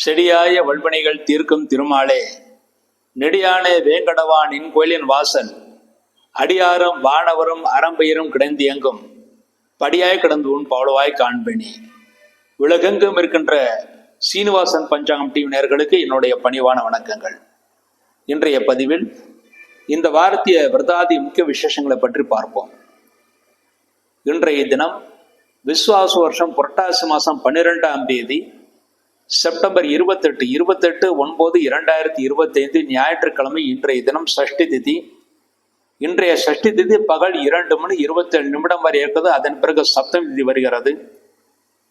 செடியாய வல்வினைகள் தீர்க்கும் திருமாலே. நெடியான வேங்கடவானின் கோயிலின் வாசல். அடியாரும் வானவரும் அறம்பெயரும் கிடந்து எங்கும் படியாய் கிடந்து உன் பவளவாய் காண்பினி. உலகெங்கும் இருக்கின்ற சீனிவாசன் பஞ்சாங்கம் டிவி நேர்களுக்கு என்னுடைய பணிவான வணக்கங்கள். இன்றைய பதிவில் இந்த வாரத்திய விரதாதி முக்கிய விசேஷங்களை பற்றி பார்ப்போம். இன்றைய தினம் விஸ்வாச வருஷம் புரட்டாசி மாதம் பன்னிரெண்டாம் தேதி செப்டம்பர் இருபத்தெட்டு இருபத்தெட்டு ஒன்பது இரண்டாயிரத்தி இருபத்தைந்து ஞாயிற்றுக்கிழமை இன்றைய தினம் சஷ்டி திதி. இன்றைய சஷ்டி திதி பகல் இரண்டு மணி இருபத்தேழு நிமிடம் வரை இருக்குது. அதன் பிறகு சப்தமி திதி வருகிறது.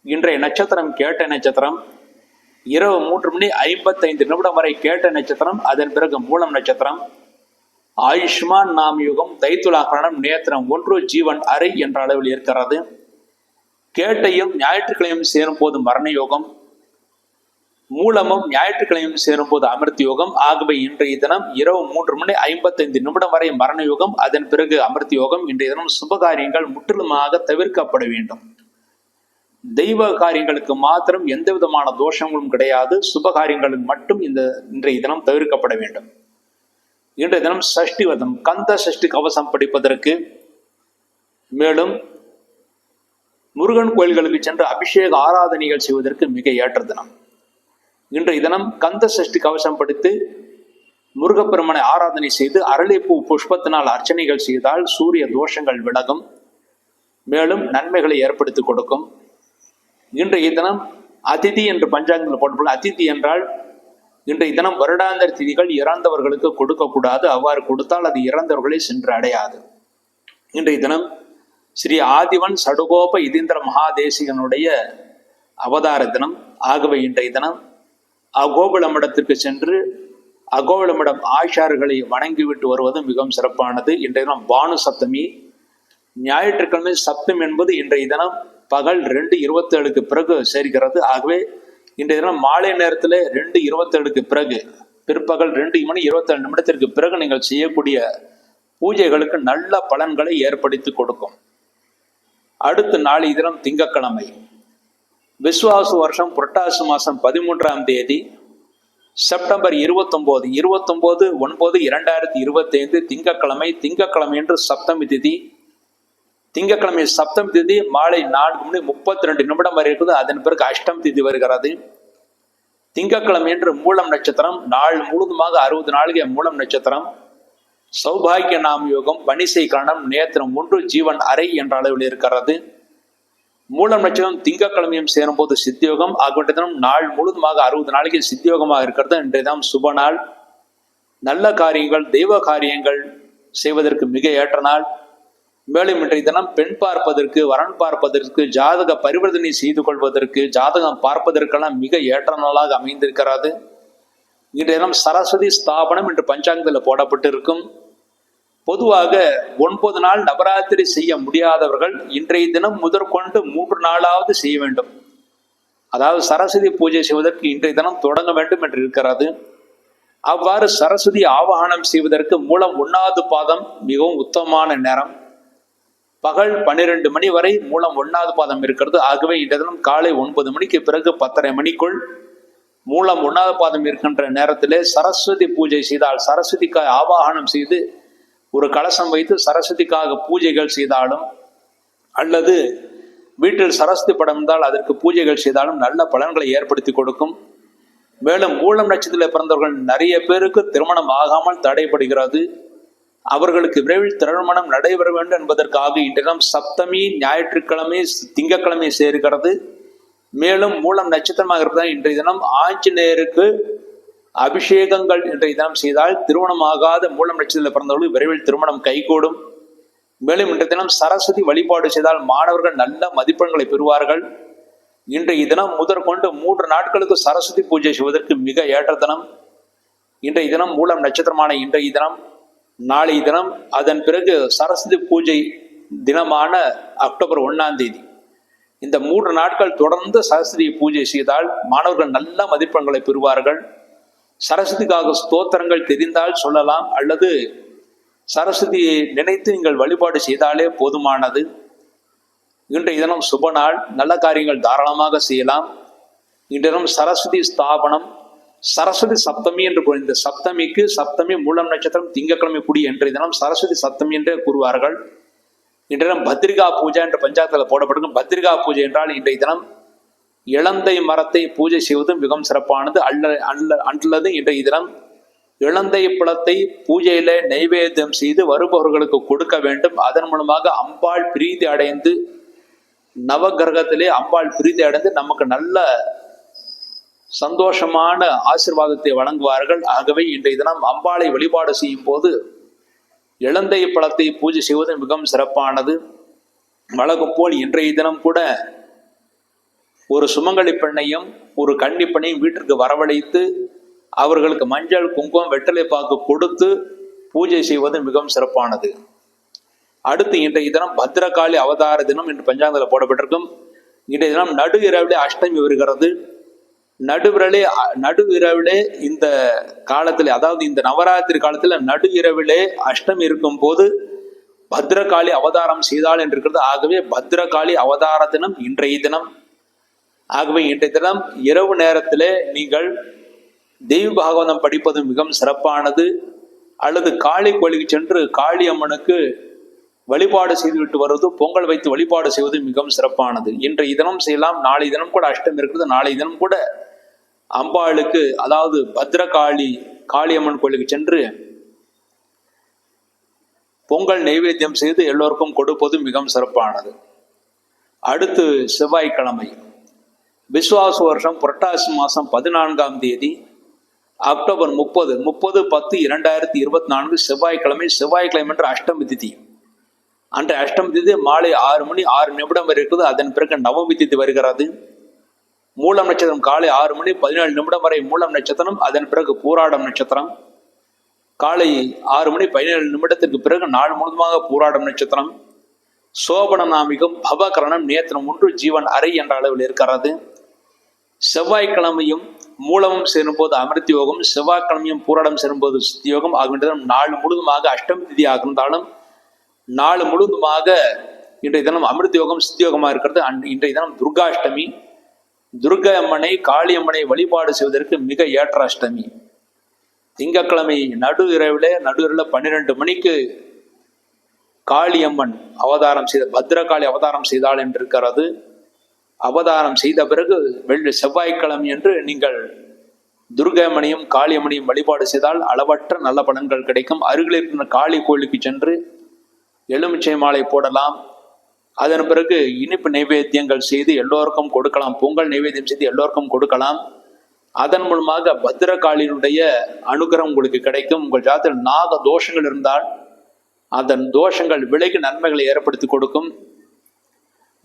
இன்றைய நட்சத்திரம் கேட்ட நட்சத்திரம். இரவு மூன்று மணி ஐம்பத்தைந்து நிமிடம் வரை கேட்ட நட்சத்திரம். அதன் பிறகு மூலம் நட்சத்திரம். ஆயுஷ்மான் நாம் யுகம் தைத்துலாகரணம் நேத்திரம் ஒன்று ஜீவன் அறை என்ற அளவில் இருக்கிறது. கேட்டையும் ஞாயிற்றுக்கிழமையும் சேரும் போது மரண யோகம். மூலமும் ஞாயிற்றுக்கிழமையும் சேரும் போது அமிர்த யோகம் ஆகவே இன்றைய தினம் இரவு மூன்று மணி ஐம்பத்தைந்து நிமிடம் வரை மரண யோகம் அதன் பிறகு அமிர்த யோகம் இன்றைய தினம் சுபகாரியங்கள் முற்றிலுமாக தவிர்க்கப்பட வேண்டும். தெய்வ காரியங்களுக்கு மாத்திரம் எந்த விதமான தோஷங்களும் கிடையாது. சுபகாரியங்களுக்கு மட்டும் இந்த இன்றைய தினம் தவிர்க்கப்பட வேண்டும். இன்றைய தினம் சஷ்டி வதம் கந்த சஷ்டி கவசம் படிப்பதற்கு மேலும் முருகன் கோயில்களுக்கு சென்று அபிஷேக ஆராதனைகள் செய்வதற்கு மிக ஏற்ற தினம். இன்றைய தினம் கந்த சஷ்டி கவசம் படித்து முருகப்பெருமனை ஆராதனை செய்து அரளிப்பூ புஷ்பத்தினால் அர்ச்சனைகள் செய்தால் சூரிய தோஷங்கள் விலகும். மேலும் நன்மைகளை ஏற்படுத்தி கொடுக்கும். இன்றைய தினம் அதிதி என்று பஞ்சாங்கத்தில் போட்டப்படும் அதிதி என்றால் இன்றைய தினம் வருடாந்திர திதிகள் இறந்தவர்களுக்கு கொடுக்கக்கூடாது. அவ்வாறு கொடுத்தால் அது இறந்தவர்களை சென்று அடையாது. இன்றைய தினம் ஸ்ரீ ஆதிவன் சடுகோப இதீந்திர மகாதேசிகனுடைய அவதார தினம். ஆகவே இன்றைய தினம் அகோபுலமிடத்திற்கு சென்று அகோபுலமிடம் ஆஷார்களை வணங்கிவிட்டு வருவது மிகவும் சிறப்பானது. இன்றைய தினம் பானு சப்தமி ஞாயிற்றுக்கிழமை சப்தம் என்பது இன்றைய தினம் பகல் ரெண்டு இருபத்தேழுக்கு பிறகு சேர்கிறது. ஆகவே இன்றைய தினம் மாலை நேரத்தில் ரெண்டு இருபத்தேழுக்கு பிறகு பிற்பகல் ரெண்டு மணி இருபத்தேழு நிமிடத்திற்கு பிறகு நீங்கள் செய்யக்கூடிய பூஜைகளுக்கு நல்ல பலன்களை ஏற்படுத்தி கொடுக்கும். அடுத்த நாளை தினம் திங்கட்கிழமை. விஸ்வாசு வருஷம் புரட்டாசி மாதம் பதிமூன்றாம் தேதி செப்டம்பர் இருபத்தொம்போது இருபத்தொம்போது ஒன்பது இரண்டாயிரத்தி இருபத்தைந்து திங்கட்கிழமை திங்கக்கிழமை என்று சப்தமி திதி. திங்கட்கிழமை சப்தமி திதி மாலை நான்கு மணி முப்பத்தி ரெண்டு நிமிடம் வரை இருக்குது. அதன் பிறகு அஷ்டம் திதி வருகிறது. திங்கக்கிழமை என்று மூலம் நட்சத்திரம் நாள் முழுதுமாக அறுபது நாளுக்கு மூலம் நட்சத்திரம். சௌபாகிய நாம் யோகம் பனிசை கரணம் நேத்திரம் ஒன்று ஜீவன் அறை என்ற அளவில் இருக்கிறது. மூலம் நட்சத்திரம் சேரும் போது சித்தியோகம் ஆகின்ற தினம் நாள் முழுதுமாக அறுபது நாளைக்கு சித்தியோகமாக இருக்கிறது. இன்றைய தினம் சுப நாள். நல்ல காரியங்கள் தெய்வ காரியங்கள் செய்வதற்கு மிக ஏற்ற நாள். மேலும் இன்றைய தினம் பெண் பார்ப்பதற்கு வரன் பார்ப்பதற்கு ஜாதக பரிவர்த்தனை செய்து கொள்வதற்கு ஜாதகம் பார்ப்பதற்கெல்லாம் மிக ஏற்ற நாளாக அமைந்திருக்கிறது. இன்றைய தினம் சரஸ்வதி ஸ்தாபனம் என்று பஞ்சாங்கத்தில் போடப்பட்டிருக்கும். பொதுவாக ஒன்பது நாள் நவராத்திரி செய்ய முடியாதவர்கள் இன்றைய தினம் முதற்கொண்டு மூன்று நாளாவது செய்ய வேண்டும். அதாவது சரஸ்வதி பூஜை செய்வதற்கு இன்றைய தினம் தொடங்க வேண்டும் என்று இருக்கிறது. அவ்வாறு சரஸ்வதி ஆவாகனம் செய்வதற்கு மூலம் ஒன்னாவது பாதம் மிகவும் உத்தமமான நேரம். பகல் பன்னிரெண்டு மணி வரை மூலம் ஒன்னாவது பாதம் இருக்கிறது. ஆகவே இன்றைய தினம் காலை ஒன்பது மணிக்கு பிறகு பத்தரை மணிக்குள் மூலம் ஒன்னாவது பாதம் இருக்கின்ற நேரத்திலே சரஸ்வதி பூஜை செய்தால் சரஸ்வதிக்காய் ஆவாகனம் செய்து ஒரு கலசம் வைத்து சரஸ்வதிக்காக பூஜைகள் செய்தாலும் அல்லது வீட்டில் சரஸ்வதி படம் இருந்தால் அதற்கு பூஜைகள் செய்தாலும் நல்ல பலன்களை ஏற்படுத்தி கொடுக்கும். மேலும் மூலம் நட்சத்திரத்தில் பிறந்தவர்கள் நிறைய பேருக்கு திருமணம் ஆகாமல் தடைபடுகிறது. அவர்களுக்கு விரைவில் திருமணம் நடைபெற வேண்டும் என்பதற்காக இன்றிடம் சப்தமி ஞாயிற்றுக்கிழமை திங்கட்கிழமை சேர்கிறது. மேலும் மூலம் நட்சத்திரமாக இருப்பதால் இன்றைய தினம் ஆஞ்சநேயருக்கு அபிஷேகங்கள் இன்றைய தினம் செய்தால் திருமணமாகாத மூலம் நட்சத்திரத்தில் பிறந்தவர்களுக்கு விரைவில் திருமணம் கைகூடும். மேலும் இன்றைய தினம் சரஸ்வதி வழிபாடு செய்தால் மாணவர்கள் நல்ல மதிப்பெண்களை பெறுவார்கள். இன்றைய தினம் முதற்கொண்டு மூன்று நாட்களுக்கு சரஸ்வதி பூஜை செய்வதற்கு மிக ஏற்ற தினம். இன்றைய தினம் மூலம் நட்சத்திரமான இன்றைய தினம். நாளைய தினம் அதன் பிறகு சரஸ்வதி பூஜை தினமான அக்டோபர் ஒன்னாம் தேதி. இந்த மூன்று நாட்கள் தொடர்ந்து சரஸ்வதி பூஜை செய்தால் மாணவர்கள் நல்ல மதிப்பெண்களை பெறுவார்கள். சரஸ்வதிக்காக ஸ்தோத்திரங்கள் தெரிந்தால் சொல்லலாம் அல்லது சரஸ்வதியை நினைத்து நீங்கள் வழிபாடு செய்தாலே போதுமானது. இன்றைய தினம் சுப நாள் நல்ல காரியங்கள் தாராளமாக செய்யலாம். இன்றைய தினம் சரஸ்வதி ஸ்தாபனம் சரஸ்வதி சப்தமி என்று கூறு- இந்த சப்தமிக்கு சப்தமி மூலம் நட்சத்திரம் திங்கட்கிழமை குடி இன்றைய தினம் சரஸ்வதி சப்தமி என்றே கூறுவார்கள். இன்றைய தினம் பத்ரிகா பூஜை என்று பஞ்சாயத்தில் போடப்பட்டிருக்கும் பத்ரிகா பூஜை என்றால் இன்றைய தினம் இளந்தை மரத்தை பூஜை செய்வதும் மிகவும் சிறப்பானது. அல்ல அல்ல அல்லது இன்றைய தினம் இளந்தை பழத்தை பூஜையில நைவேத்தியம் செய்து வருபவர்களுக்கு கொடுக்க வேண்டும். அதன் மூலமாக அம்பாள் பிரீதி அடைந்து நவகிரகத்திலே அம்பாள் பிரீதி அடைந்து நமக்கு நல்ல சந்தோஷமான ஆசிர்வாதத்தை வழங்குவார்கள். ஆகவே இன்றைய தினம் அம்பாளை வழிபாடு செய்யும் போது இளந்தை பழத்தை பூஜை செய்வது மிகவும் சிறப்பானது. வழக்கம் போல் இன்றைய தினம் கூட ஒரு சுமங்கலி பெண்ணையும் ஒரு கன்னி பெண்ணையும் வீட்டிற்கு வரவழைத்து அவர்களுக்கு மஞ்சள் குங்குமம் வெற்றிலை பாக்கு கொடுத்து பூஜை செய்வது மிகவும் சிறப்பானது. அடுத்து இன்றைய தினம் பத்ரகாளி அவதார தினம் என்று பஞ்சாங்கத்தில் போடப்பட்டிருக்கும். இன்றைய தினம் நடு இரவிலே அஷ்டமி வருகிறது. நடுவிரலே நடு இரவிலே இந்த காலத்தில் அதாவது இந்த நவராத்திரி காலத்தில் நடு இரவிலே அஷ்டமி இருக்கும் போது பத்ரகாளி அவதாரம் செய்தாள் என்று இருக்கிறது. ஆகவே பத்ரகாளி அவதார தினம் இன்றைய தினம். ஆகவே இன்றைய தினம் இரவு நேரத்திலே நீங்கள் தெய்வ பாகவதம் படிப்பது மிகவும் சிறப்பானது அல்லது காளி கோயிலுக்கு சென்று காளி அம்மனுக்கு வழிபாடு செய்துவிட்டு வருவது பொங்கல் வைத்து வழிபாடு செய்வது மிகவும் சிறப்பானது. இன்றைய தினம் செய்யலாம் நாளை தினம் கூட அஷ்டம் இருக்கிறது நாளை தினம் கூட அம்பாளுக்கு அதாவது பத்ரகாளி காளியம்மன் கோயிலுக்கு சென்று பொங்கல் நைவேத்தியம் செய்து எல்லோருக்கும் கொடுப்பது மிகவும் சிறப்பானது. அடுத்து செவ்வாய்க்கிழமை. விஸ்வாச வருஷம் புரட்டாசி மாதம் பதினான்காம் தேதி அக்டோபர் முப்பது முப்பது பத்து இரண்டாயிரத்தி இருபத்தி நான்கு செவ்வாய்க்கிழமை செவ்வாய்க்கிழமை என்ற அஷ்டமி திதி. அன்றைய அஷ்டமி திதி மாலை ஆறு மணி ஆறு நிமிடம் வரை இருக்குது. அதன் பிறகு நவமி திதி வருகிறது. மூலம் நட்சத்திரம் காலை ஆறு மணி பதினேழு நிமிடம் வரை மூலம் நட்சத்திரம். அதன் பிறகு பூராடம் நட்சத்திரம். காலை ஆறு மணி பதினேழு நிமிடத்திற்கு பிறகு நாள் முழுவதுமாக பூராடம் நட்சத்திரம். சோபன நாமிகம் பவகரணம் நேத்திரம் ஒன்று ஜீவன் அறை என்ற அளவில் இருக்கிறது. செவ்வாய்க்கிழமையும் மூலமும் சேரும்போது அமிர்த யோகம் செவ்வாய்க்கிழமையும் பூராடம் சேரும்போது சித்தி யோகம் ஆகின்ற நாள் முழுவதுமாக அஷ்டமி திதியாக இருந்தாலும் நாள் முழுவதுமாக இன்றைய தினம் அமிர்த யோகம் சித்தி யோகமாக இருக்கிறது. அன்- இன்றைய தினம் துர்காஷ்டமி. துர்கை அம்மனை காளியம்மனை வழிபாடு செய்வதற்கு மிக ஏற்ற அஷ்டமி திங்கட்கிழமை நடு இரவிலே நடு இரவில் பன்னிரெண்டு மணிக்கு காளியம்மன் அவதாரம் செய்த பத்ரகாளி அவதாரம் செய்தாள் என்று இருக்கிறது அவதாரம் செய்த பிறகு வெள்ளி செவ்வாய்க்கிழமை என்று நீங்கள் துர்கையம்மனையும் காளியம்மனையும் வழிபாடு செய்தால் அளவற்ற நல்ல பலன்கள் கிடைக்கும். அருகில் இருக்கிற காளி கோயிலுக்கு சென்று எலுமிச்சை மாலை போடலாம். அதன் பிறகு இனிப்பு நைவேத்தியங்கள் செய்து எல்லோருக்கும் கொடுக்கலாம். பொங்கல் நைவேத்தியம் செய்து எல்லோருக்கும் கொடுக்கலாம். அதன் மூலமாக பத்திரகாளியினுடைய அனுகிரகம் உங்களுக்கு கிடைக்கும். உங்கள் ஜாதத்தில் நாக தோஷங்கள் இருந்தால் அதன் தோஷங்கள் விலைக்கு நன்மைகளை ஏற்படுத்தி கொடுக்கும்.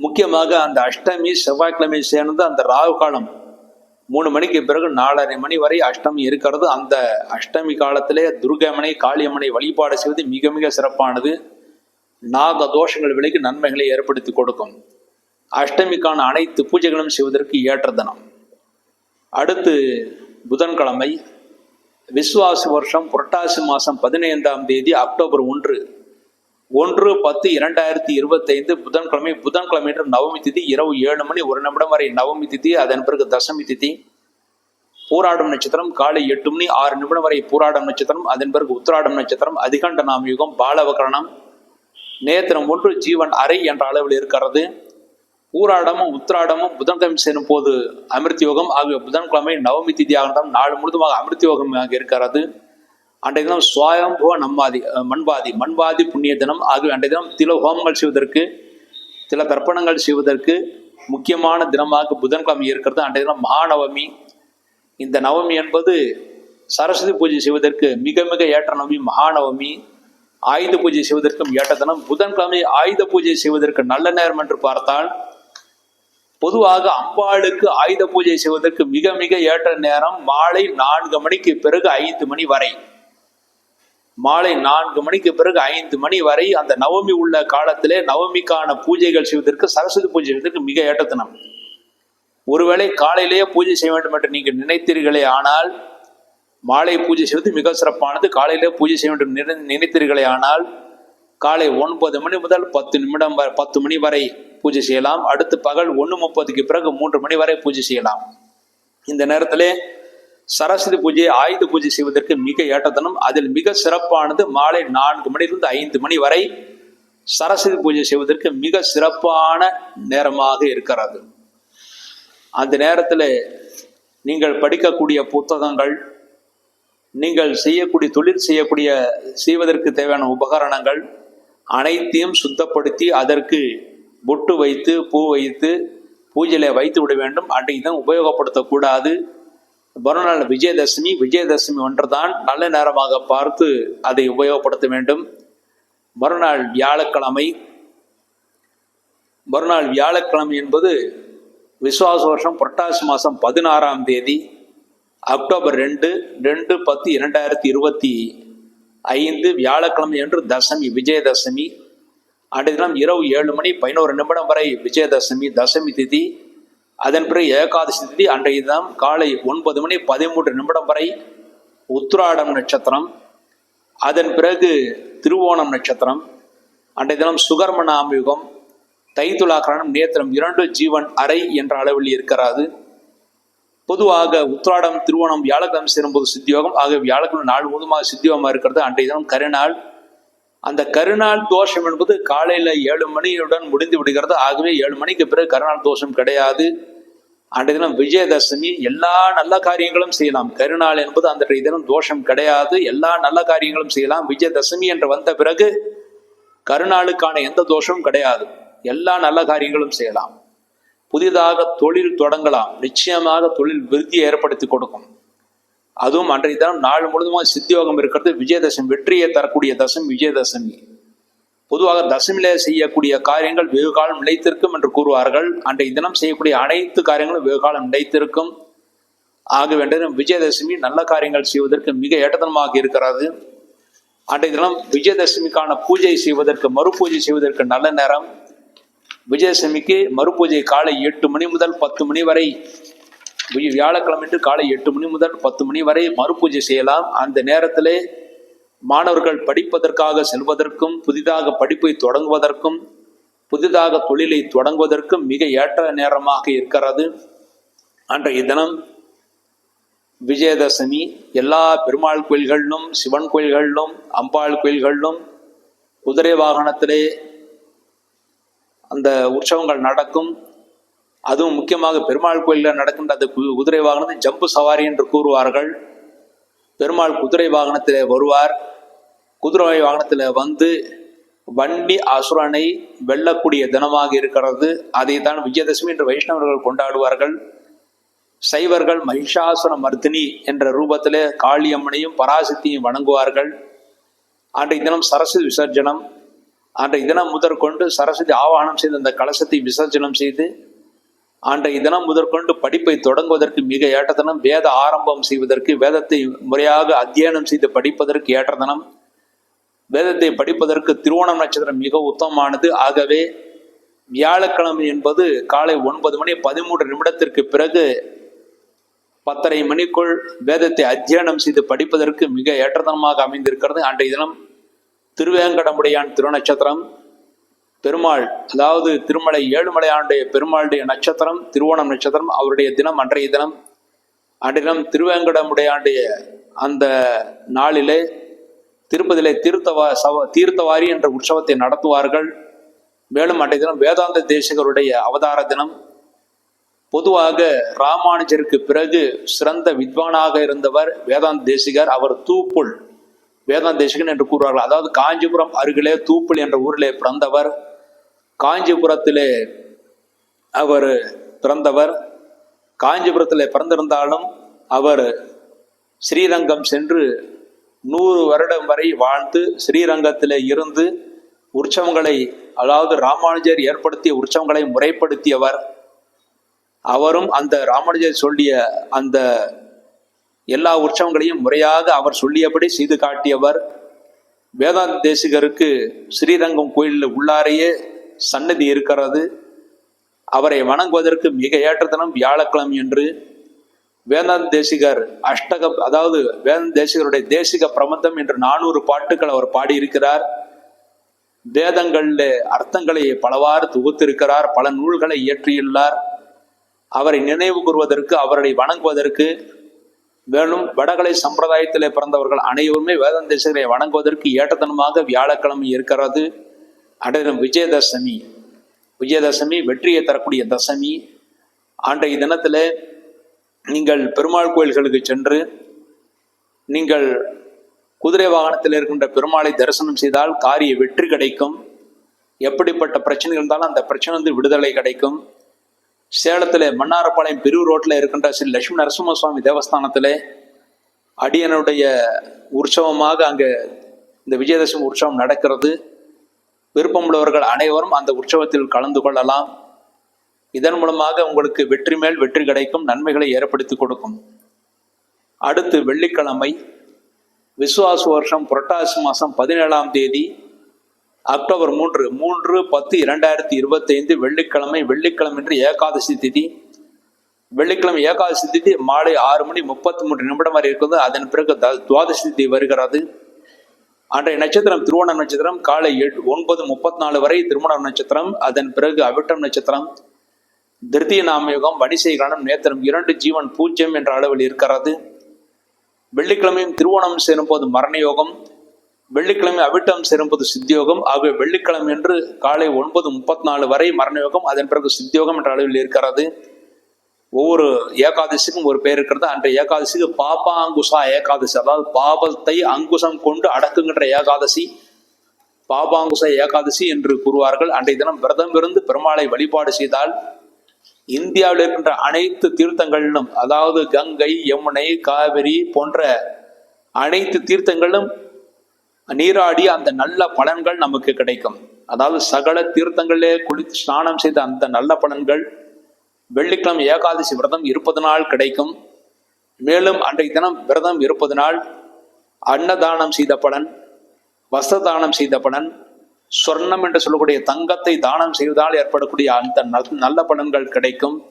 முக்கியமாக அந்த அஷ்டமி செவ்வாய்க்கிழமை சேர்ந்து அந்த ராகு காலம். மூணு மணிக்கு பிறகு நாலரை மணி வரை அஷ்டமி இருக்கிறது. அந்த அஷ்டமி காலத்திலே துர்கம்மனை காளியம்மனை வழிபாடு செய்வது மிக மிக சிறப்பானது. நாக தோஷங்கள் விலைக்கு நன்மைகளை ஏற்படுத்தி கொடுக்கும். அஷ்டமிக்கான அனைத்து பூஜைகளும் செய்வதற்கு ஏற்ற தினம் அடுத்து புதன்கிழமை விஸ்வாசி வருஷம் புரட்டாசி மாதம் பதினைந்தாம் தேதி அக்டோபர் ஒன்று ஒன்று பத்து இரண்டாயிரத்தி இருபத்தைந்து புதன்கிழமை புதன்கிழமை என்று நவமி திதி இரவு ஏழு மணி ஒரு நிமிடம் வரை நவமி திதி அதன் பிறகு தசமி திதி. பூராடம் நட்சத்திரம் காலை எட்டு மணி ஆறு நிமிடம் வரை பூராடம் நட்சத்திரம் அதன் பிறகு உத்திராடம் நட்சத்திரம் அதிகண்ட நாமயுகம் பாலவகரணம். நேத்திரம் ஒன்று ஜீவன் அறை என்ற அளவில் இருக்கிறது. பூராடமும் உத்திராடமும் புதன்கிழமை சேரும் போது அமிர்த யோகம் ஆகிய புதன்கிழமை நவமி திதியாக நாள் முழுதுமாக அமிர்த யோகமாக இருக்கிறது. அன்றைய தினம் சுவாயம்புவ நம்மாதி மண்பாதி மண்பாதி புண்ணிய தினம். ஆகிய அன்றைய தினம் சில ஹோமங்கள் செய்வதற்கு சில தர்ப்பணங்கள் செய்வதற்கு முக்கியமான தினமாக புதன்கிழமை இருக்கிறது. அன்றைய தினம் மகாநவமி. இந்த நவமி என்பது சரஸ்வதி பூஜை செய்வதற்கு மிக மிக ஏற்ற நவமி மகாநவமி. ஆயுத பூஜை செய்வதற்கும் ஏற்ற தினம். புதன்கிழமை ஆயுத பூஜை செய்வதற்கு நல்ல நேரம் என்று பார்த்தால் பொதுவாக அம்பாளுக்கு ஆயுத பூஜை செய்வதற்கு மிக மிக ஏற்ற நேரம் மாலை நான்கு மணிக்கு பிறகு ஐந்து மணி வரை. மாலை நான்கு மணிக்கு பிறகு ஐந்து மணி வரை அந்த நவமி உள்ள காலத்திலே நவமிக்கான பூஜைகள் செய்வதற்கு சரஸ்வதி பூஜை செய்வதற்கு மிக ஏற்றத்தனம். ஒருவேளை காலையிலேயே பூஜை செய்ய வேண்டும் என்று நீங்கள் நினைத்தீர்களே ஆனால் மாலை பூஜை செய்வது மிக சிறப்பானது. காலையிலே பூஜை செய்ய வேண்டும் நினை- நினைத்தீர்களே ஆனால் காலை ஒன்பது மணி முதல் பத்து நிமிடம் வரை பத்து மணி வரை பூஜை செய்யலாம். அடுத்து பகல் ஒன்று முப்பதுக்கு பிறகு மூன்று மணி வரை பூஜை செய்யலாம். இந்த நேரத்திலே சரஸ்வதி பூஜை ஆயுத பூஜை செய்வதற்கு மிக ஏற்றத்தனம். அதில் மிக சிறப்பானது மாலை நான்கு மணியிலிருந்து ஐந்து மணி வரை சரஸ்வதி பூஜை செய்வதற்கு மிக சிறப்பான நேரமாக இருக்கிறது. அந்த நேரத்தில் நீங்கள் படிக்கக்கூடிய புத்தகங்கள் நீங்கள் செய்யக்கூடிய தொழில் செய்யக்கூடிய செய்வதற்கு தேவையான உபகரணங்கள் அனைத்தையும் சுத்தப்படுத்தி அதற்கு பொட்டு வைத்து பூ வைத்து பூஜையில வைத்து விட வேண்டும். அன்றைக்கு தான் உபயோகப்படுத்தக்கூடாது. மறுநாள் விஜயதசமி விஜயதசமி ஒன்றுதான் நல்ல நேரமாக பார்த்து அதை உபயோகப்படுத்த வேண்டும். மறுநாள் வியாழக்கிழமை மறுநாள் வியாழக்கிழமை என்பது விசுவாச வருஷம் புரட்டாசி மாதம் பதினாறாம் தேதி அக்டோபர் ரெண்டு ரெண்டு பத்து இரண்டாயிரத்தி இருபத்தி ஐந்து வியாழக்கிழமை என்று தசமி விஜயதசமி. அன்றைய தினம் இரவு ஏழு மணி பதினோரு நிமிடம் வரை விஜயதசமி தசமி திதி. அதன் பிறகு ஏகாதசி திதி அன்றைய தினம் காலை ஒன்பது மணி பதிமூன்று நிமிடம் வரை உத்ராடம் நட்சத்திரம். அதன் பிறகு திருவோணம் நட்சத்திரம். அன்றைய தினம் சுகர்ம நாமயுகம் தைத்துலாக்கரணம் நேத்திரம் இரண்டு ஜீவன் அறை என்ற அளவில் இருக்கிறாது. பொதுவாக உத்ராடம் திருவோணம் வியாழக்கிழமை சேரும்போது சித்தியோகம் ஆக வியாழக்கிழமை நாள் முழுவதுமாக சித்தியோகமாக இருக்கிறது. அன்றைய தினம் கருநாள் அந்த கருநாள் தோஷம் என்பது காலையில ஏழு மணியுடன் முடிந்து விடுகிறது. ஆகவே ஏழு மணிக்கு பிறகு கருநாள் தோஷம் கிடையாது. அன்றைய தினம் விஜயதசமி எல்லா நல்ல காரியங்களும் செய்யலாம். கருநாள் என்பது அந்த தினம் தோஷம் கிடையாது. எல்லா நல்ல காரியங்களும் செய்யலாம். விஜயதசமி என்று வந்த பிறகு கருநாளுக்கான எந்த தோஷமும் கிடையாது. எல்லா நல்ல காரியங்களும் செய்யலாம். புதிதாக தொழில் தொடங்கலாம். நிச்சயமாக தொழில் விருத்தியை ஏற்படுத்தி கொடுக்கும். அதுவும் அன்றைய தினம் நாள் முழுவதுமாக சித்தியோகம் இருக்கிறது. விஜயதசமி வெற்றியை தரக்கூடிய தசமி விஜயதசமி. பொதுவாக தசமிலே செய்யக்கூடிய காரியங்கள் வெகு காலம் நிலைத்திருக்கும் என்று கூறுவார்கள். அன்றைய தினம் செய்யக்கூடிய அனைத்து காரியங்களும் வெகு காலம் நிலைத்திருக்கும். ஆக வேண்டும் விஜயதசமி நல்ல காரியங்கள் செய்வதற்கு மிக ஏற்றதனமாக இருக்கிறது. அன்றைய தினம் விஜயதசமிக்கான பூஜை செய்வதற்கு மறுபூஜை செய்வதற்கு நல்ல நேரம். விஜயதசமிக்கு மறுபூஜை காலை எட்டு மணி முதல் பத்து மணி வரை வியாழக்கிழமை காலை எட்டு மணி முதல் பத்து மணி வரை மறுபூஜை செய்யலாம். அந்த நேரத்திலே மாணவர்கள் படிப்பதற்காக செல்வதற்கும் புதிதாக படிப்பை தொடங்குவதற்கும் புதிதாக தொழிலை தொடங்குவதற்கும் மிக ஏற்ற நேரமாக இருக்கிறது. அன்றைய தினம் விஜயதசமி எல்லா பெருமாள் கோயில்களிலும் சிவன் கோயில்களிலும் அம்பாள் கோயில்களிலும் குதிரை வாகனத்திலே அந்த உற்சவங்கள் நடக்கும். அதுவும் முக்கியமாக பெருமாள் கோயிலில் நடக்கின்ற அந்த கு- குதிரை வாகனத்தை ஜம்பு சவாரி என்று கூறுவார்கள். பெருமாள் குதிரை வாகனத்தில் வருவார். குதிரை வாகனத்தில் வந்து வண்டி அசுரனை வெல்லக்கூடிய தினமாக இருக்கிறது. அதை தான் விஜயதசமி என்று வைஷ்ணவர்கள் கொண்டாடுவார்கள். சைவர்கள் மகிஷாசுர மர்தினி என்ற ரூபத்திலே காளியம்மனையும் பராசக்தியும் வணங்குவார்கள். அன்றைய தினம் சரஸ்வதி விசர்ஜனம். அன்றைய தினம் முதற்கொண்டு சரஸ்வதி ஆவாகனம் செய்து அந்த கலசத்தை விசர்ஜனம் செய்து அன்றைய தினம் முதற்கொண்டு படிப்பை தொடங்குவதற்கு மிக ஏற்ற தினம் வேத ஆரம்பம் செய்வதற்கு வேதத்தை முறையாக அத்தியனம் செய்து படிப்பதற்கு ஏற்ற தினம் வேதத்தை படிப்பதற்கு திருவோணம் நட்சத்திரம் மிக உத்தமமானது. ஆகவே வியாழக்கிழமை என்பது காலை ஒன்பது மணி பதிமூன்று நிமிடத்திற்கு பிறகு பத்தரை மணிக்குள் வேதத்தை அத்தியனம் செய்து படிப்பதற்கு மிக ஏற்றதனமாக அமைந்திருக்கிறது. அன்றைய தினம் திருவேங்கடமுடையான் திருநட்சத்திரம். பெருமாள் அதாவது திருமலை ஏழுமலையானுடைய பெருமாளுடைய நட்சத்திரம் திருவோணம் நட்சத்திரம் அவருடைய தினம் அன்றைய தினம் அன்றினம் தினம் திருவேங்கடமுடையானுடைய அந்த நாளிலே திருப்பதியிலே தீர்த்தவா சவ தீர்த்தவாரி என்ற உற்சவத்தை நடத்துவார்கள். மேலும் அன்றைய தினம் வேதாந்த தேசிகருடைய அவதார தினம். பொதுவாக ராமானுஜருக்கு பிறகு சிறந்த வித்வானாக இருந்தவர் வேதாந்த தேசிகர். அவர் தூப்புள் வேதாந்தேசிகன் என்று கூறுவார்கள். அதாவது காஞ்சிபுரம் அருகிலே தூப்புள் என்ற ஊரிலே பிறந்தவர். காஞ்சிபுரத்திலே அவர் பிறந்தவர். காஞ்சிபுரத்திலே பிறந்திருந்தாலும் அவர் ஸ்ரீரங்கம் சென்று நூறு வருடம் வரை வாழ்ந்து ஸ்ரீரங்கத்திலே இருந்து உற்சவங்களை அதாவது ராமானுஜர் ஏற்படுத்திய உற்சவங்களை முறைப்படுத்தியவர். அவரும் அந்த ராமானுஜர் சொல்லிய அந்த எல்லா உற்சவங்களையும் முறையாக அவர் சொல்லியபடி செய்து காட்டியவர். வேதாந்த தேசிகருக்கு ஸ்ரீரங்கம் கோயிலில் உள்ளாரையே சன்னதி இருக்கிறது. அவரை வணங்குவதற்கு மிக ஏற்ற தினம் வியாழக்கிழமை என்று வேதாந்த தேசிகர் அஷ்டக அதாவது வேதாந்த தேசிகருடைய தேசிக பிரபந்தம் என்று நானூறு பாட்டுகள் அவர் பாடியிருக்கிறார். வேதங்களில் அர்த்தங்களை பலவாறு தொகுத்திருக்கிறார் பல நூல்களை இயற்றியுள்ளார். அவரை நினைவு கூறுவதற்கு அவரை வணங்குவதற்கு மேலும் வடகலை சம்பிரதாயத்திலே பிறந்தவர்கள் அனைவருமே வேதாந்தேசரை வணங்குவதற்கு ஏற்றத்தனமாக வியாழக்கிழமை இருக்கிறது. அடையும் விஜயதசமி. விஜயதசமி வெற்றியை தரக்கூடிய தசமி. அன்றைய தினத்தில் நீங்கள் பெருமாள் கோயில்களுக்கு சென்று நீங்கள் குதிரை வாகனத்தில் இருக்கின்ற பெருமாளை தரிசனம் செய்தால் காரிய வெற்றி கிடைக்கும். எப்படிப்பட்ட பிரச்சனை இருந்தாலும் அந்த பிரச்சனை வந்து விடுதலை கிடைக்கும். சேலத்தில் மன்னாரப்பாளையம் பெரூர் ரோட்டில் இருக்கின்ற ஸ்ரீ லட்சுமி நரசிம்ம சுவாமி தேவஸ்தானத்தில் அடியனுடைய உற்சவமாக அங்கே இந்த விஜயதசமி உற்சவம் நடக்கிறது. விருப்பமுள்ளவர்கள் அனைவரும் அந்த உற்சவத்தில் கலந்து கொள்ளலாம். இதன் மூலமாக உங்களுக்கு வெற்றி மேல் வெற்றி கிடைக்கும் நன்மைகளை ஏற்படுத்தி கொடுக்கும். அடுத்து வெள்ளிக்கிழமை விசுவாச வருஷம் புரட்டாசி மாதம் பதினேழாம் தேதி அக்டோபர் மூன்று மூன்று பத்து இரண்டாயிரத்தி இருபத்தைந்து வெள்ளிக்கிழமை வெள்ளிக்கிழமை என்று ஏகாதசி திதி. வெள்ளிக்கிழமை ஏகாதசி திதி மாலை ஆறு மணி முப்பத்தி மூன்று நிமிடம் வரை இருக்கிறது. அதன் பிறகு த- துவாதசி திதி வருகிறது. அன்றைய நட்சத்திரம் திருவோண நட்சத்திரம் காலை எட்டு ஒன்பது முப்பத்தி நாலு வரை திருமண நட்சத்திரம். அதன் பிறகு அவிட்டம் நட்சத்திரம். திருத்திய நாமயுகம் வணிசைகாலம் நேத்திரம் இரண்டு ஜீவன் பூஜ்யம் என்ற அளவில் இருக்கிறது. வெள்ளிக்கிழமையும் திருவோணம் சேரும்போது மரண யோகம் வெள்ளிக்கிழமை அவிட்டம் சேரும்போது சித்தியோகம். ஆகவே வெள்ளிக்கிழமை என்று காலை ஒன்பது முப்பத்தி நாலு வரை மரணயோகம் அதன் பிறகு சித்தியோகம் என்ற அளவில் இருக்கிறது. ஒவ்வொரு ஏகாதசிக்கும் ஒரு பெயர் இருக்கிறது. அன்றைய ஏகாதசிக்கு பாபாங்குசா ஏகாதசி அதாவது பாபத்தை அங்குசம் கொண்டு அடக்குகின்ற ஏகாதசி. பாபாங்குச ஏகாதசி என்று கூறுவார்கள். அன்றைய தினம் விரதம் இருந்து பெருமாளை வழிபாடு செய்தால் இந்தியாவில் இருக்கின்ற அனைத்து தீர்த்தங்களிலும் அதாவது கங்கை யமுனை காவிரி போன்ற அனைத்து தீர்த்தங்களிலும் நீராடி அந்த நல்ல பலன்கள் நமக்கு கிடைக்கும். அதாவது சகல தீர்த்தங்களிலே குளித்து ஸ்நானம் செய்த அந்த நல்ல பலன்கள் வெள்ளிக்கிழமை ஏகாதசி விரதம் இருப்பது நாள் கிடைக்கும். மேலும் அன்றைய தினம் விரதம் இருப்பது நாள் அன்னதானம் செய்த பலன் வஸ்திரதானம் செய்த பலன் சொர்ணம் என்று சொல்லக்கூடிய தங்கத்தை தானம் செய்வதால் ஏற்படக்கூடிய அந்த நல்- நல்ல பலன்கள் கிடைக்கும்.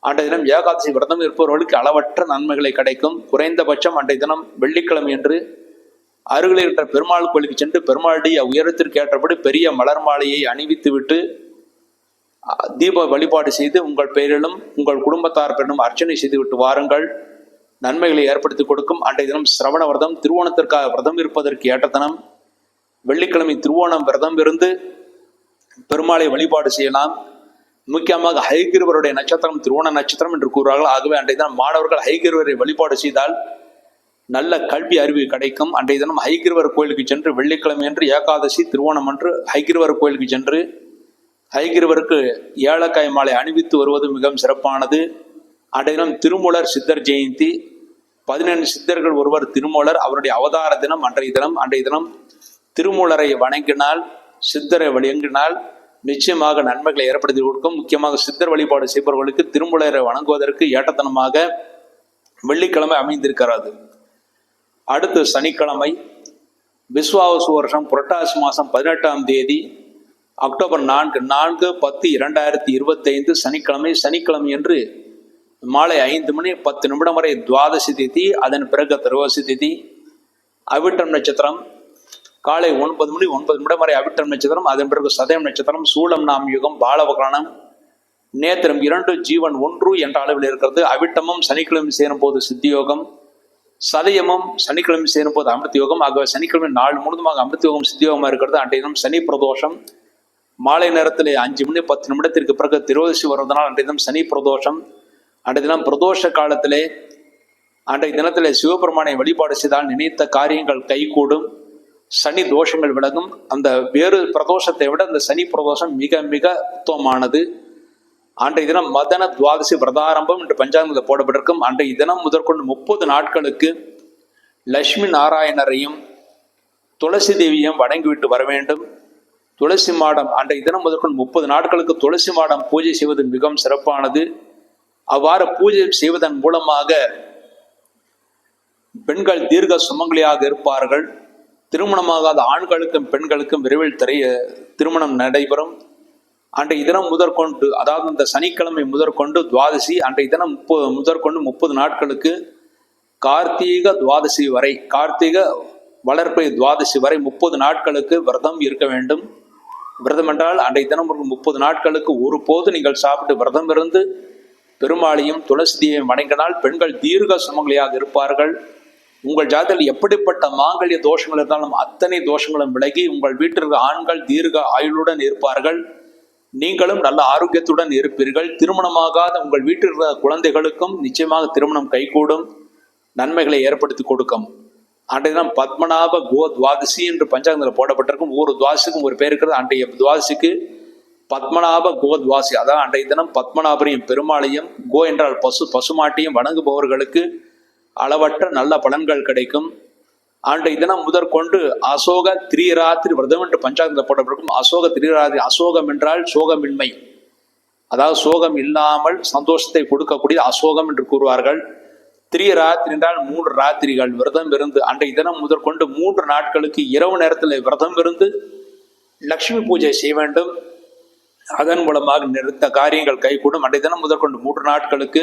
அன்றைய தினம் ஏகாதசி விரதம் இருப்பவர்களுக்கு அளவற்ற நன்மைகளை கிடைக்கும். குறைந்தபட்சம் அன்றைய தினம் வெள்ளிக்கிழமை என்று அருகில் இருக்கிற பெருமாள் கோயிலுக்கு சென்று பெருமாளுடைய உயரத்திற்கு ஏற்றபடி பெரிய மலர் மாலையை அணிவித்து விட்டு தீப வழிபாடு செய்து உங்கள் பெயரிலும் உங்கள் குடும்பத்தார் பெண்ணும் அர்ச்சனை செய்து விட்டு வாருங்கள். நன்மைகளை ஏற்படுத்தி கொடுக்கும். அன்றைய தினம் சிரவண விரதம் திருவோணத்திற்காக விரதம் இருப்பதற்கு ஏற்ற தினம் வெள்ளிக்கிழமை திருவோணம் விரதம் இருந்து பெருமாளை வழிபாடு செய்யலாம். முக்கியமாக ஹைகிருவருடைய நட்சத்திரம் திருவோண நட்சத்திரம் என்று கூறுவார்கள். ஆகவே அன்றைய தினம் மாணவர்கள் ஹைகிருவரை வழிபாடு செய்தால் நல்ல கல்வி அறிவு கிடைக்கும். அன்றைய தினம் ஹைகிருவர் கோயிலுக்கு சென்று வெள்ளிக்கிழமை என்று ஏகாதசி திருவோணம் என்று ஹைகிருவர் கோயிலுக்கு சென்று ஹைகிருவருக்கு ஏலக்காய் மாலை அணிவித்து வருவது மிகவும் சிறப்பானது. அன்றைய தினம் திருமூலர் சித்தர் ஜெயந்தி பதினெண்டு சித்தர்கள் ஒருவர் திருமூலர் அவருடைய அவதார தினம் அன்றைய தினம். அன்றைய தினம் திருமூலரை வணங்கினால் சித்தரை வணங்கினால் நிச்சயமாக நன்மைகளை ஏற்படுத்தி கொடுக்கும். முக்கியமாக சித்தர் வழிபாடு செய்பவர்களுக்கு திருமூலரை வணங்குவதற்கு ஏட்டத்தனமாக வெள்ளிக்கிழமை அமைந்திருக்கிறது. அடுத்து சனிக்கிழமை விஸ்வாவசு வருஷம் புரட்டாசி மாதம் பதினெட்டாம் தேதி அக்டோபர் நான்கு நான்கு பத்து இரண்டாயிரத்தி இருபத்தைந்து சனிக்கிழமை சனிக்கிழமை என்று மாலை ஐந்து மணி பத்து நிமிடம் வரை துவாதசி திதி அதன் பிறகு திருவசி திதி அவிட்டம் நட்சத்திரம் காலை ஒன்பது மணி ஒன்பது நிமிடம் வரை அவிட்டம் நட்சத்திரம் அதன் பிறகு சதயம் நட்சத்திரம் சூலம் நாம் யுகம் பாலவகரணம் நேத்திரம் இரண்டு ஜீவன் ஒன்று என்ற அளவில் இருக்கிறது. அவிட்டமும் சனிக்கிழமை சேரும் போது சித்தியோகம். சதயமும் சனிக்கிழமை சேரும் போது அமிர்த யோகம் ஆகவே சனிக்கிழமை நாள் முழுதுமாக அமிர்த யோகம் சித்தியோகமாக இருக்கிறது. அன்றைய தினம் சனி பிரதோஷம். மாலை நேரத்தில் அஞ்சு மணி பத்து நிமிடத்திற்கு பிறகு திருவதசி வருவதனால் அன்றைய தினம் சனி பிரதோஷம். அன்றைய தினம் பிரதோஷ காலத்திலே அன்றைய தினத்திலே சிவபெருமானை வழிபாடு செய்தால் நினைத்த காரியங்கள் கைகூடும். சனி தோஷங்கள் விலகும். அந்த வேறு பிரதோஷத்தை விட அந்த சனி பிரதோஷம் மிக மிக உத்தமமானது. அன்றைய தினம் மதன துவாதசி விரதாரம்பம் என்று பஞ்சாங்கத்தில் போடப்பட்டிருக்கும். அன்றைய தினம் முதற்கொண்டு முப்பது நாட்களுக்கு லட்சுமி நாராயணரையும் துளசி தேவியும் வணங்கிவிட்டு வர வேண்டும். துளசி மாடம் அன்றைய தினம் முதற்கொண்டு முப்பது நாட்களுக்கு துளசி மாடம் பூஜை செய்வது மிகவும் சிறப்பானது. அவ்வாறு பூஜை செய்வதன் மூலமாக பெண்கள் தீர்க்க சுமங்கலியாக இருப்பார்கள். திருமணமாகாத ஆண்களுக்கும் பெண்களுக்கும் விரைவில் திரை திருமணம் நடைபெறும். அன்றைய தினம் முதற்கொண்டு அதாவது இந்த சனிக்கிழமை முதற்கொண்டு துவாதசி அன்றைய தினம் முப்பது முதற்கொண்டு முப்பது நாட்களுக்கு கார்த்திக துவாதசி வரை கார்த்திக வளர்ப்பை துவாதசி வரை முப்பது நாட்களுக்கு விரதம் இருக்க வேண்டும். விரதம் என்றால் அன்றைய தினம் ஒரு முப்பது நாட்களுக்கு ஒருபோது நீங்கள் சாப்பிட்டு விரதம் இருந்து பெருமாளையும் துளசியையும் வணங்கினால் பெண்கள் தீர்க்க சுமங்கலியாக இருப்பார்கள். உங்கள் ஜாதத்தில் எப்படிப்பட்ட மாங்கல்ய தோஷங்கள் இருந்தாலும் அத்தனை தோஷங்களும் விலகி உங்கள் வீட்டிற்கு ஆண்கள் தீர்க்க ஆயுளுடன் இருப்பார்கள். நீங்களும் நல்ல ஆரோக்கியத்துடன் இருப்பீர்கள். திருமணமாகாத உங்கள் வீட்டில் இருக்கிற குழந்தைகளுக்கும் நிச்சயமாக திருமணம் கைகூடும். நன்மைகளை ஏற்படுத்தி கொடுக்கும். அன்றைய தினம் பத்மநாப கோ துவாதசி என்று பஞ்சாங்கத்தில் போடப்பட்டிருக்கும். ஒவ்வொரு துவாசிக்கும் ஒரு பேர் இருக்கிறது. அன்றைய துவாசிக்கு பத்மநாப கோ துவாசி அதான் அன்றைய தினம் பத்மநாபரையும் பெருமாளையும் கோ என்றால் பசு பசுமாட்டியும் வணங்குபவர்களுக்கு அளவற்ற நல்ல பலன்கள் கிடைக்கும். அன்றைய தினம் முதற்கொண்டு அசோக திரியராத்திரி விரதம் என்று பஞ்சாங்கத்தில் போட்டப்பட்டிருக்கும் அசோக திரியராத்திரி அசோகம் என்றால் சோகமின்மை. அதாவது சோகம் இல்லாமல் சந்தோஷத்தை கொடுக்கக்கூடிய அசோகம் என்று கூறுவார்கள். திரிய ராத்திரி என்றால் மூன்று ராத்திரிகள் விரதம் இருந்து அன்றைய தினம் முதற்கொண்டு மூன்று நாட்களுக்கு இரவு நேரத்தில் விரதம் இருந்து லக்ஷ்மி பூஜை செய்ய வேண்டும். அதன் மூலமாக நிறுத்த காரியங்கள் கைகூடும். அன்றைய தினம் முதற்கொண்டு மூன்று நாட்களுக்கு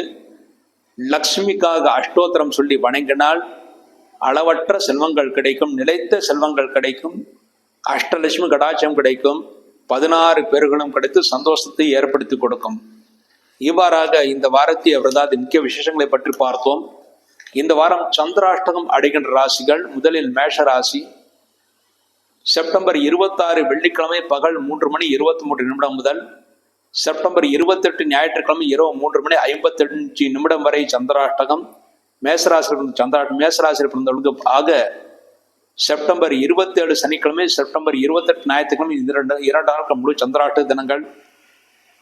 லக்ஷ்மிக்காக அஷ்டோத்திரம் சொல்லி வணங்கினால் அளவற்ற செல்வங்கள் கிடைக்கும் நிலைத்த செல்வங்கள் கிடைக்கும் அஷ்டலட்சுமி கடாட்சம் கிடைக்கும் பதினாறு பேர்களும் கிடைத்து சந்தோஷத்தை ஏற்படுத்தி கொடுக்கும். இவ்வாறாக இந்த வாரத்தை விரதாதி முக்கிய விசேஷங்களை பற்றி பார்த்தோம். இந்த வாரம் சந்திராஷ்டகம் அடைகின்ற ராசிகள் முதலில் மேஷ ராசி. செப்டம்பர் இருபத்தாறு வெள்ளிக்கிழமை பகல் மூன்று மணி இருபத்தி மூன்று நிமிடம் முதல் செப்டம்பர் இருபத்தெட்டு ஞாயிற்றுக்கிழமை இரவு மூன்று மணி ஐம்பத்தஞ்சு நிமிடம் வரை சந்திராஷ்டகம். மேசராசியில் சந்திராட்டம் மேசராசிரியர் மேசராசியில் பிறந்தவர்களுக்கு ஆக செப்டம்பர் இருபத்தேழு சனிக்கிழமை செப்டம்பர் இருபத்தெட்டு ஞாயிற்றுக்கிழமை இந்த இரண்டு இரண்டு நாட்கள் முழு சந்திராட்டு தினங்கள்.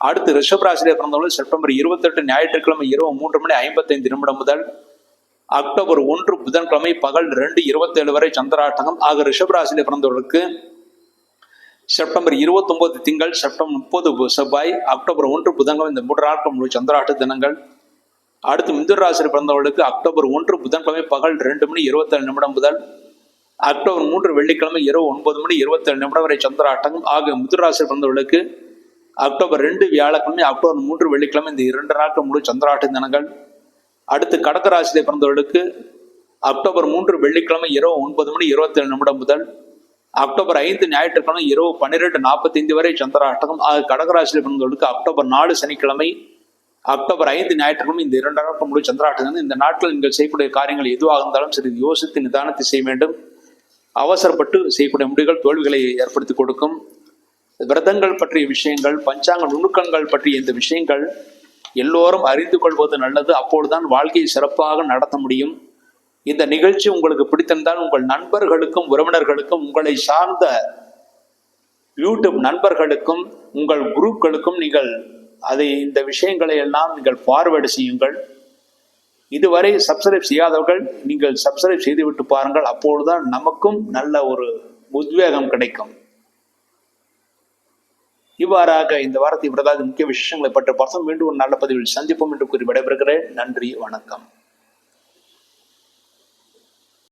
அடுத்து ரிஷபராசிரியர் பிறந்தவர்கள் செப்டம்பர் இருபத்தெட்டு ஞாயிற்றுக்கிழமை இரவு மூன்று மணி ஐம்பத்தைந்து நிமிடம் முதல் அக்டோபர் ஒன்று புதன்கிழமை பகல் ரெண்டு இருபத்தேழு வரை சந்திராட்டகம். ஆக ரிஷபராசியிலே பிறந்தவர்களுக்கு செப்டம்பர் இருபத்தொன்பது திங்கள் செப்டம்பர் முப்பது செவ்வாய் அக்டோபர் ஒன்று புதன்கிழமை இந்த மூன்று நாட்கள் முழு சந்திராட்டு தினங்கள். அடுத்து மிதுன ராசியில் பிறந்தவர்களுக்கு அக்டோபர் ஒன்று புதன்கிழமை பகல் ரெண்டு மணி இருபத்தேழு நிமிடம் முதல் அக்டோபர் மூன்று வெள்ளிக்கிழமை இரவு ஒன்பது மணி இருபத்தேழு நிமிடம் வரை சந்திராட்டகம் ஆக மிதுன ராசியில் பிறந்தவர்களுக்கு அக்டோபர் ரெண்டு வியாழக்கிழமை அக்டோபர் மூன்று வெள்ளிக்கிழமை இந்த இரண்டு நாட்கள் முழு சந்திராட்ட தினங்கள். அடுத்து கடக ராசியிலே பிறந்தவர்களுக்கு அக்டோபர் மூன்று வெள்ளிக்கிழமை இரவு ஒன்பது மணி இருபத்தேழு நிமிடம் முதல் அக்டோபர் ஐந்து ஞாயிற்றுக்கிழமை இரவு பன்னிரெண்டு நாற்பத்தைந்து வரை சந்திராட்டகம் ஆக கடகராசியில் பிறந்தவர்களுக்கு அக்டோபர் நாலு சனிக்கிழமை அக்டோபர் ஐந்து ஞாயிற்றுக்கிழமை இந்த இரண்டு நாட்கள் முழு சந்திராட்டம் இந்த நாட்கள் நீங்கள் செய்யக்கூடிய காரியங்கள் எதுவாக இருந்தாலும் சரி யோசித்து நிதானத்தை செய்ய வேண்டும். அவசரப்பட்டு செய்யக்கூடிய முடிவுகள் தோல்விகளை ஏற்படுத்தி கொடுக்கும். விரதங்கள் பற்றிய விஷயங்கள் பஞ்சாங்க நுணுக்கங்கள் பற்றிய இந்த விஷயங்கள் எல்லோரும் அறிந்து கொள்வது நல்லது. அப்பொழுதுதான் வாழ்க்கையை சிறப்பாக நடத்த முடியும். இந்த நிகழ்ச்சி உங்களுக்கு பிடித்திருந்தால் உங்கள் நண்பர்களுக்கும் உறவினர்களுக்கும் உங்களை சார்ந்த யூடியூப் நண்பர்களுக்கும் உங்கள் குரூப்களுக்கும் நீங்கள் அதை இந்த விஷயங்களை எல்லாம் நீங்கள் ஃபார்வேர்டு செய்யுங்கள். இதுவரை சப்ஸ்கிரைப் செய்யாதவர்கள் நீங்கள் சப்ஸ்கிரைப் செய்துவிட்டு பாருங்கள். அப்பொழுதுதான் நமக்கும் நல்ல ஒரு உத்வேகம் கிடைக்கும். இவ்வாறாக இந்த வாரத்தை விரதாது முக்கிய விசேஷங்களை பற்றி பசங்க மீண்டும் ஒரு நல்ல பதிவில் சந்திப்போம் என்று கூறி விடைபெறுகிறேன். நன்றி வணக்கம்.